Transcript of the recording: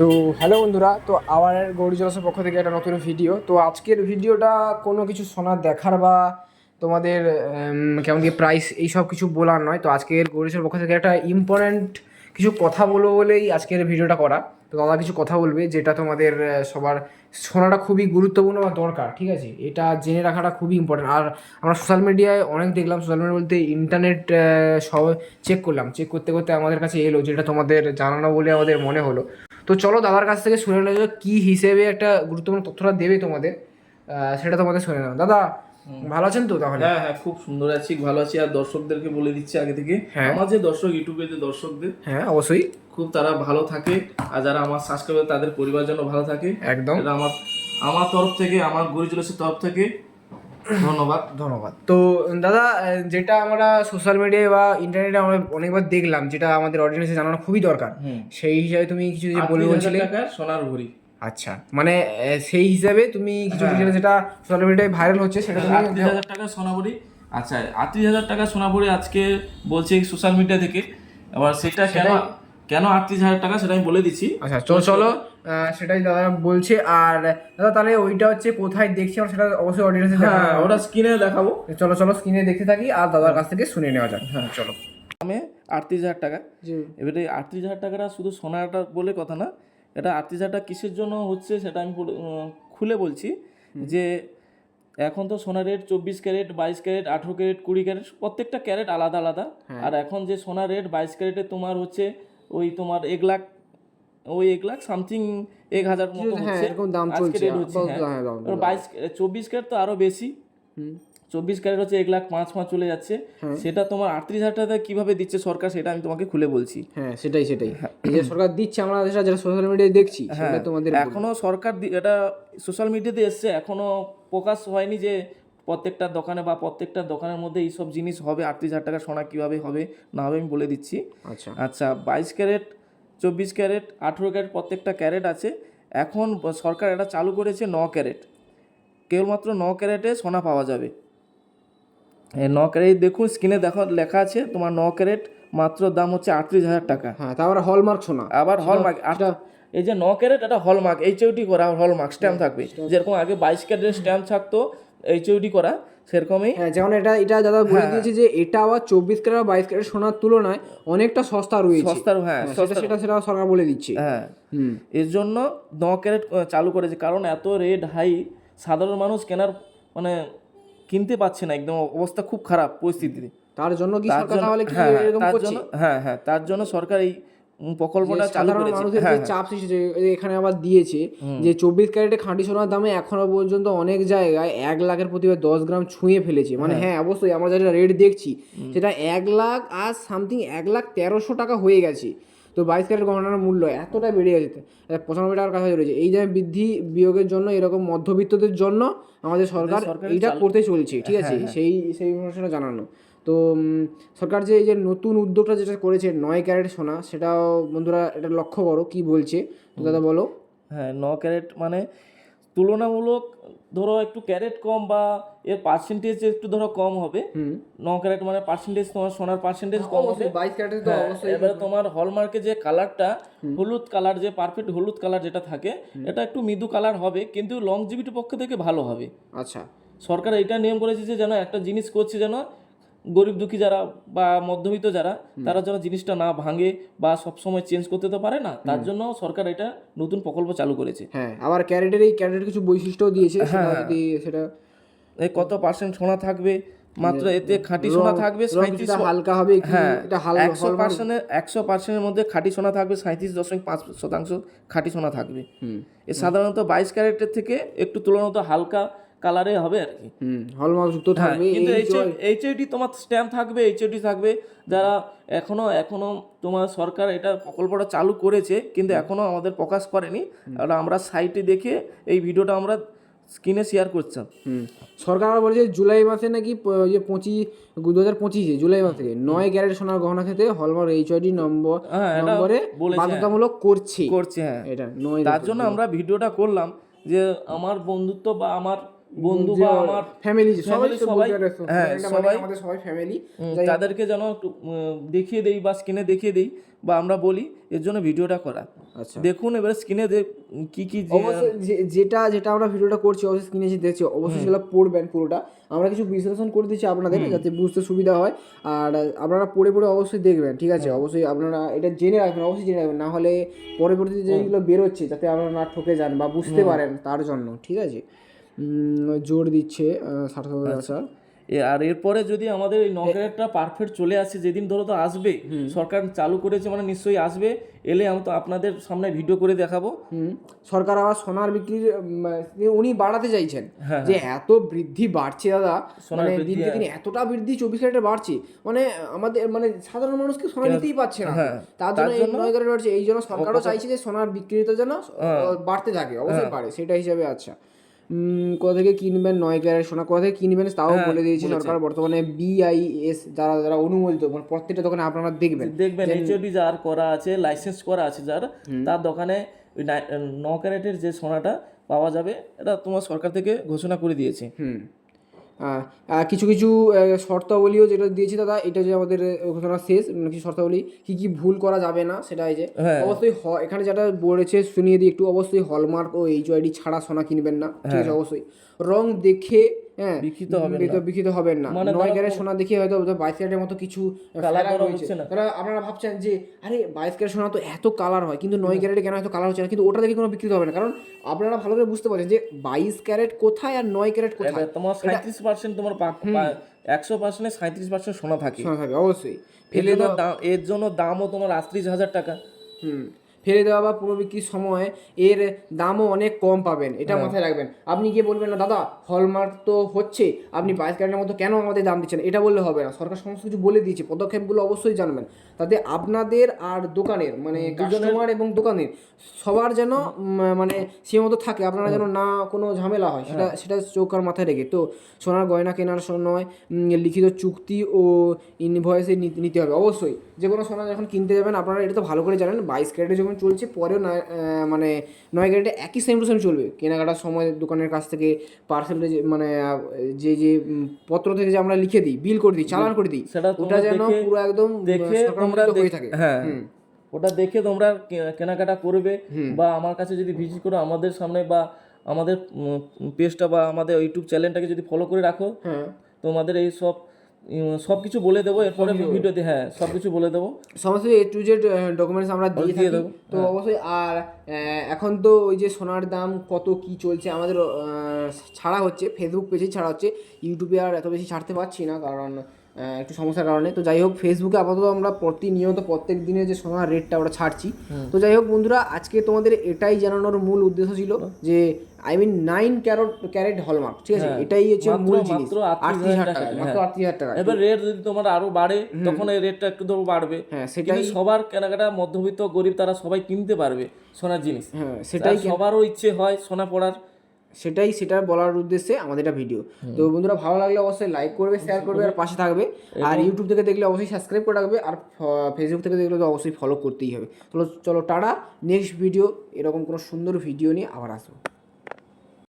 তো হ্যালো বন্ধুরা, তো আবার গৌরী জলসের পক্ষ থেকে একটা নতুন ভিডিও তো আজকের ভিডিওটা কোনো কিছু শোনার দেখার বা তোমাদের কেমন কি প্রাইস এই সব কিছু বলার নয়। তো আজকের গৌরীশের পক্ষ থেকে একটা ইম্পর্ট্যান্ট কিছু কথা বলব বলেই আজকের ভিডিওটা করা। তো দাদা কিছু কথা বলবে যেটা তোমাদের সবার শোনাটা খুবই গুরুত্বপূর্ণ বা দরকার, ঠিক আছে? এটা জেনে রাখাটা খুবই ইম্পর্ট্যান্ট আর আমরা সোশ্যাল মিডিয়ায় অনেক দেখলাম সোশ্যাল মিডিয়া বলতে ইন্টারনেট সব চেক করলাম। চেক করতে করতে আমাদের কাছে এলো যেটা তোমাদের জানানো বলে আমাদের মনে হলো। তো চলো দাদার কাছ থেকে শুনে নেব কী হিসেবে একটা গুরুত্বপূর্ণ তথ্যটা দেবে তোমাদের। সেটা তোমাদের শুনে নেব দাদা ভালো আছেন তো তাহলে? হ্যাঁ হ্যাঁ খুব সুন্দর আছি ভালো আছি। আর দর্শকদেরকে বলে দিচ্ছি আগে থেকে হ্যাঁ। আমার যে দর্শক ইউটিউবে যে দর্শকদের হ্যাঁ অবশ্যই। খুব তারা ভালো থাকে। আর যারা আমার সাবস্ক্রাইবার তাদের পরিবার যেন ভালো থাকে। একদম। আমার আমার তরফ থেকে আমার গরিজলসের তরফ থেকে ধন্যবাদ। ধন্যবাদ। তো দাদা যেটা আমরা সোশ্যাল মিডিয়ায় বা ইন্টারনেটে আমরা অনেকবার দেখলাম যেটা আমাদের অডিয়েন্সে জানানো খুবই দরকার সেই হিসাবে তুমি কিছু যে আটত্রিশ বলছিলে সোনার ভরি আচ্ছা মানে সেই হিসাবে তুমি কিছু ডিটেলস যেটা সোশ্যাল মিডিয়ায় ভাইরাল হচ্ছে সেটা তুমি আটত্রিশ হাজার টাকা সোনাভরি আচ্ছা আটত্রিশ হাজার টাকা সোনাভরি আজকে বলছে সোশ্যাল মিডিয়া থেকে। আবার সেটা কেন কেন আটত্রিশ হাজার টাকা সেটা আমি বলে দিচ্ছি। আচ্ছা চলো চলো সেটাই দাদা বলছে। আর দাদা তাহলে ওইটা হচ্ছে কোথায় দেখছি আমরা সেটা অবশ্যই অডিয়েন্সে হ্যাঁ ওটা স্ক্রিনে দেখাবো। চলো চলো স্ক্রিনে দেখতে থাকি আর দাদার কাছ থেকে শুনে নেওয়া যাক। হ্যাঁ চলো। আমি আটত্রিশ হাজার টাকা। এবারে আটত্রিশ হাজার টাকাটা শুধু সোনাটা বলে কথা না এটা আটত্রিশ হাজার টাকা কিসের জন্য হচ্ছে সেটা আমি খুলে বলছি যে এখন তো সোনার রেট চব্বিশ ক্যারেট বাইশ ক্যারেট আঠেরো ক্যারেট কুড়ি ক্যারেট প্রত্যেকটা ক্যারেট আলাদা আলাদা। আর এখন যে সোনার রেট বাইশ ক্যারেটে তোমার হচ্ছে ওই তোমার এক লাখ ওই এক লাখ সামথিং এক হাজার মতো হ্যাঁ হচ্ছে। আজকে রেট হচ্ছে হ্যাঁ। হ্যাঁ, বাইশ চব্বিশ ক্যারেট তো আরও বেশি। চব্বিশ ক্যারেট হচ্ছে এক লাখ পাঁচ পাঁচ চলে যাচ্ছে। সেটা তোমার আটত্রিশ হাজার টাকা কীভাবে দিচ্ছে সরকার সেটা আমি তোমাকে খুলে বলছি। হ্যাঁ সেটাই সেটাই। যে সরকার দিচ্ছে আমরা যেটা যেটা সোশ্যাল মিডিয়ায় দেখছি হ্যাঁ, সেটা তোমাদের এখনও সরকার এটা সোশ্যাল মিডিয়াতে এসছে এখনও প্রকাশ হয়নি যে প্রত্যেকটা দোকানে বা প্রত্যেকটা দোকানের মধ্যে এইসব জিনিস হবে আটত্রিশ হাজার টাকা সোনা কীভাবে হবে না হবে আমি বলে দিচ্ছি। আচ্ছা। আচ্ছা বাইশ ক্যারেট চব্বিশ ক্যারেট আঠেরো ক্যারেট প্রত্যেকটা ক্যারেট আছে। এখন সরকার এটা চালু করেছে ন ক্যারেট। কেবলমাত্র ন ক্যারেটে সোনা পাওয়া যাবে। এই ন ক্যারেট দেখুন স্ক্রিনে দেখো লেখা আছে তোমার ন ক্যারেট মাত্র দাম হচ্ছে আটত্রিশ হাজার টাকা। হ্যাঁ তারপরে হলমার্ক সোনা। আবার হলমার্ক এই যে ন ক্যারেট এটা হলমার্ক এইচওডি করা হলমার্ক স্ট্যাম্প থাকবে। যেরকম আগে বাইশ ক্যারেটের স্ট্যাম্প থাকতো এইচওডি করা সেরকমই। হ্যাঁ যেমন এটা এটা দাদা বলে দিয়েছে যে এটা আবার চব্বিশ ক্যারেট বা বাইশ ক্যারেট সোনার তুলনায় অনেকটা সস্তা রয়েছে। সস্তা হ্যাঁ হ্যাঁ, সেটা সেটা সরকার বলে দিচ্ছে। হ্যাঁ। এর জন্য ন ক্যারেট চালু করেছে কারণ এত রেট হাই সাধারণ মানুষ কেনার মানে কিনতে পারছে না একদম অবস্থা খুব খারাপ পরিস্থিতিতে। তার জন্য কি সরকার তাহলে কি হ্যাঁ এরকম করছে? হ্যাঁ হ্যাঁ তার জন্য সরকার এই প্রকল্পটা চালু করেছে। হ্যাঁ যে চাপ সৃষ্টি এখানে আবার দিয়েছে যে চব্বিশ ক্যারেটে খাঁটি সোনার দামে এখনও পর্যন্ত অনেক জায়গায় এক লাখের প্রতি দশ গ্রাম ছুঁয়ে ফেলেছে। মানে হ্যাঁ। অবশ্যই আমরা যেটা রেট দেখছি সেটা এক লাখ আর সামথিং এক লাখ তেরোশো টাকা হয়ে গেছে। তো বাইশ ক্যারেট গহনার মূল্য এতটা বেড়ে গেছে। পঁচানব্বই টাকার কাছে রয়েছে। এই যে বৃদ্ধি বিয়োগের জন্য এরকম মধ্যবিত্তদের জন্য আমাদের সরকার এইটা করতে চলছে ঠিক আছে? সেই সেই অনুষ্ঠানে জানানো। তো সরকার যে এই যে নতুন উদ্যোগটা যেটা করেছে নয় ক্যারেট সোনা সেটাও বন্ধুরা এটা লক্ষ্য করো কি বলছে। তো দাদা বলো। হ্যাঁ ন ক্যারেট মানে তুলনামূলক ধরো একটু ক্যারেট কম বা এর পার্সেন্টেজ একটু ধরো কম হবে। ন ক্যারেট মানে পার্সেন্টেজ তোমার সোনার পার্সেন্টেজ কম হবে। বাইশ ক্যারেট তো হ্যাঁ, অবশ্যই। এবারে তোমার হলমার্কে যে কালারটা হলুদ কালার যে পারফেক্ট হলুদ কালার যেটা থাকে এটা একটু মৃদু কালার হবে কিন্তু লংজিভিটি পক্ষ থেকে ভালো হবে। আচ্ছা। সরকার এটা নিয়ম করেছে যে যেন একটা জিনিস করছে যেন গরিব দুঃখী যারা বা মধ্যবিত্ত যারা তারা যেন জিনিসটা না ভাঙে বা সবসময় চেঞ্জ করতে তো পারে না তার জন্য সরকার এটা নতুন প্রকল্প চালু করেছে। হ্যাঁ আবার ক্যারেটের এই ক্যারেটের কিছু বৈশিষ্ট্য দিয়েছে সেটা যদি সেটা এই কত পার্সেন্ট সোনা থাকবে মাত্র এতে খাঁটি সোনা থাকবে সাঁত্রিশ হালকা হবে হ্যাঁ এটা হালকা একশো পার্সেন্টের একশো পার্সেন্টের মধ্যে খাঁটি সোনা থাকবে সাঁত্রিশ দশমিক পাঁচ শতাংশ খাঁটি সোনা থাকবে। হুম। এ সাধারণত বাইশ ক্যারেটের থেকে একটু তুলনাত হালকা কালারে হবে আর কি। হুম হলমার্ক যুক্ত হ্যাঁ, থাকবে কিন্তু এইচআইডি তোমার স্ট্যাম্প থাকবে এইচআইডি থাকবে। যারা এখনও এখনও তোমার সরকার এটা প্রকল্পটা চালু করেছে কিন্তু এখনও আমাদের প্রকাশ করেনি। আর আমরা সাইটে দেখে এই ভিডিওটা আমরা স্ক্রিনে শেয়ার করছি। হুম সরকার বলেছে জুলাই মাসে নাকি যে পঁচিশ দু হাজার পঁচিশে জুলাই মাসে নয় ক্যারেট সোনার গহনা খেতে হলমার্ক এইচআইডি নম্বর হ্যাঁ, নম্বরে বলেছে, বাধ্যতামূলক করছে। করছে হ্যাঁ। এটা নয় তার জন্য আমরা ভিডিওটা করলাম যে আমার বন্ধুত্ব বা আমার বন্ধু বা আমার ফ্যামিলি সবাই সবাই- হ্যাঁ, সবাই- আমাদের সবাই ফ্যামিলি তাদেরকে যেন একটু দেখিয়ে দেই বা স্ক্রিনে দেখিয়ে দেই বা আমরা বলি এর জন্য ভিডিওটা করা। আচ্ছা। দেখুন এবারে স্ক্রিনে কি কি যে- যেটা যেটা আমরা ভিডিওটা করছি অবশ্যই স্ক্রিনে যে দেখছি অবশ্যই সেগুলো পড়বেন পুরোটা। আমরা কিছু বিশ্লেষণ করে দিচ্ছি আপনাদের যাতে বুঝতে সুবিধা হয়। আর আপনারা পড়ে পড়ে অবশ্যই দেখবেন ঠিক আছে? অবশ্যই আপনারা এটা জেনে রাখবেন অবশ্যই জেনে রাখবেন। না হলে পরবর্তীতে যেগুলো বেরোচ্ছে যাতে আপনারা না ঠকে যান বা বুঝতে পারেন তার জন্য ঠিক আছে? জোর দিচ্ছে ষাট আচ্ছা। আর এরপরে যদি আমাদের এই নকেটটা পারফেক্ট চলে আসে যেদিন ধরো তো আসবে সরকার চালু করেছে মানে নিশ্চয়ই আসবে এলে আমি তো আপনাদের সামনে ভিডিও করে দেখাবো। সরকার আবার সোনার বিক্রির উনি বাড়াতে চাইছেন হ্যাঁ, যে এত বৃদ্ধি বাড়ছে দাদা মানে দিনকে দিন এতটা বৃদ্ধি চব্বিশ ক্যারেটে বাড়ছে মানে আমাদের মানে সাধারণ মানুষকে সোনা নিতেই পারছে না। হ্যাঁ, তার জন্য এই নয় ক্যারেট বাড়ছে এই জন্য সরকারও চাইছে যে সোনার বিক্রিটা যেন হ্যাঁ। বাড়তে থাকে অবশ্যই পারে সেটা হিসাবে আচ্ছা। কোথা থেকে কিনবেন? নয় ক্যারেট সোনা। কোথা থেকে কিনবেন তাও হ্যাঁ, বলে দিয়েছে সরকার। বর্তমানে বিআইএস যারা যারা অনুমোদিত মানে প্রত্যেকটা দোকানে আপনারা দেখবেন। দেখবেন এইচওডি যার করা আছে লাইসেন্স করা আছে যার তার দোকানে ন ক্যারেটের যে সোনাটা পাওয়া যাবে এটা তোমার সরকার থেকে ঘোষণা করে দিয়েছে। হুম। কিছু কিছু শর্তাবলীও যেটা দিয়েছি দাদা এটা যে আমাদের ঘটনা ঘোষণা শেষ মানে কিছু শর্তাবলী কি কি ভুল করা যাবে না সেটাই এই যে হ্যাঁ। অবশ্যই এখানে যেটা বলেছে শুনিয়ে দিই একটু অবশ্যই হলমার্ক ও এইচ ছাড়া সোনা কিনবেন না ঠিক আছে অবশ্যই রং দেখে হ্যাঁ বিকৃত হবেন বিকৃত- বিকৃত হবেন না। নয় ক্যারেট সোনা দেখে হয়তো বাইশ ক্যারেটের মতো কিছু ফেলা না। তারা আপনারা ভাবছেন যে আরে বাইশ ক্যারেট সোনা তো এত কালার হয় কিন্তু নয় ক্যারেটে কেন এত কালার হচ্ছে না? কিন্তু ওটা দেখে কোনো বিকৃত হবে না। কারণ আপনারা ভালো করে বুঝতে পারছেন যে বাইশ ক্যারেট কোথায় আর নয় ক্যারেট কোথায়? তোমার সাঁত্রিশ পার্সেন্ট তোমার একশো পার্সেন্টে সাঁত্রিশ পার্সেন্ট সোনা থাকে। সোনা থাকে অবশ্যই। এর জন্য দাম এর জন্য দামও তোমার আটত্রিশ হাজার টাকা। হুম। ফেলে দেওয়া বা পুনর্বিক্রির সময় এর দামও অনেক কম পাবেন এটা হ্যাঁ। মাথায় রাখবেন। আপনি গিয়ে বলবেন না দাদা হলমার্ক তো হচ্ছে আপনি বাইশ ক্যারেটের মতো কেন আমাদের দাম দিচ্ছেন? এটা বললে হবে না। সরকার সমস্ত কিছু বলে দিয়েছে পদক্ষেপগুলো অবশ্যই জানবেন। তাতে আপনাদের আর দোকানের মানে কাস্টমার এবং দোকানের সবার যেন মানে সে মতো থাকে আপনারা যেন না কোনো ঝামেলা হয় সেটা সেটা চোখ আর মাথায় রেখে। তো সোনার গয়না কেনার সময় লিখিত চুক্তি ও ইনভয়েসে নিতে হবে অবশ্যই। যে কোনো সোনা যখন কিনতে যাবেন আপনারা এটা তো ভালো করে জানেন বাইশ ক্যারেটে যখন চলছে পরেও মানে নয় ক্যারেটে একই সেম টু সেম চলবে। কেনাকাটার সময় দোকানের কাছ থেকে পার্সেলটা মানে যে যে পত্র থেকে যে আমরা লিখে দিই বিল করে দিই চালান করে দিই সেটা ওটা যেন পুরো একদম দেখে তোমরা হয়ে থাকে। হ্যাঁ। ওটা দেখে তোমরা কেনাকাটা করবে বা আমার কাছে যদি ভিজিট করো আমাদের সামনে বা আমাদের পেজটা বা আমাদের ইউটিউব চ্যানেলটাকে যদি ফলো করে রাখো হ্যাঁ। তোমাদের এই সব সব কিছু বলে দেবো এরপরে ভিডিওতে হ্যাঁ সব কিছু বলে দেবো। সমস্ত এ টু জেড ডকুমেন্টস আমরা দিয়ে দিয়ে থাকি। দেবো, তো অবশ্যই আর এখন তো ওই যে সোনার দাম কত কি চলছে আমাদের ছাড়া হচ্ছে ফেসবুক পেজেই ছাড়া হচ্ছে ইউটিউবে আর এত বেশি ছাড়তে পারছি না কারণ একটু সমস্যার কারণে। তো যাই হোক ফেসবুকে আপাতত আমরা প্রতিনিয়ত প্রত্যেক দিনে যে সোনার রেটটা আমরা ছাড়ছি। তো যাই হোক বন্ধুরা আজকে তোমাদের এটাই জানানোর মূল উদ্দেশ্য ছিল যে I mean nine carat carat hallmark ঠিক আছে? এটাই হচ্ছে হ্যাঁ। মূল জিনিস। আটত্রিশ হাজার টাকা টাকা, মাত্র আটত্রিশ হাজার টাকা এবার রেট যদি তোমার আরও বাড়ে তখন এই রেটটা একটু তো বাড়বে। হ্যাঁ সেটাই। সবার কেনাকাটা মধ্যবিত্ত গরিব তারা সবাই কিনতে পারবে সোনার জিনিস। হ্যাঁ সেটাই সবারও ইচ্ছে হয় সোনা পড়ার। সেটাই সেটা বলার উদ্দেশ্যে আমাদের এটা ভিডিও তো বন্ধুরা ভালো লাগলে অবশ্যই লাইক করবে শেয়ার করবে আর পাশে থাকবে। আর ইউটিউব থেকে দেখলে অবশ্যই সাবস্ক্রাইব করে রাখবে আর ফেসবুক থেকে দেখলে তো অবশ্যই ফলো করতেই হবে। চলো চলো টাটা। নেক্সট ভিডিও এরকম কোনো সুন্দর ভিডিও নিয়ে আবার আসব।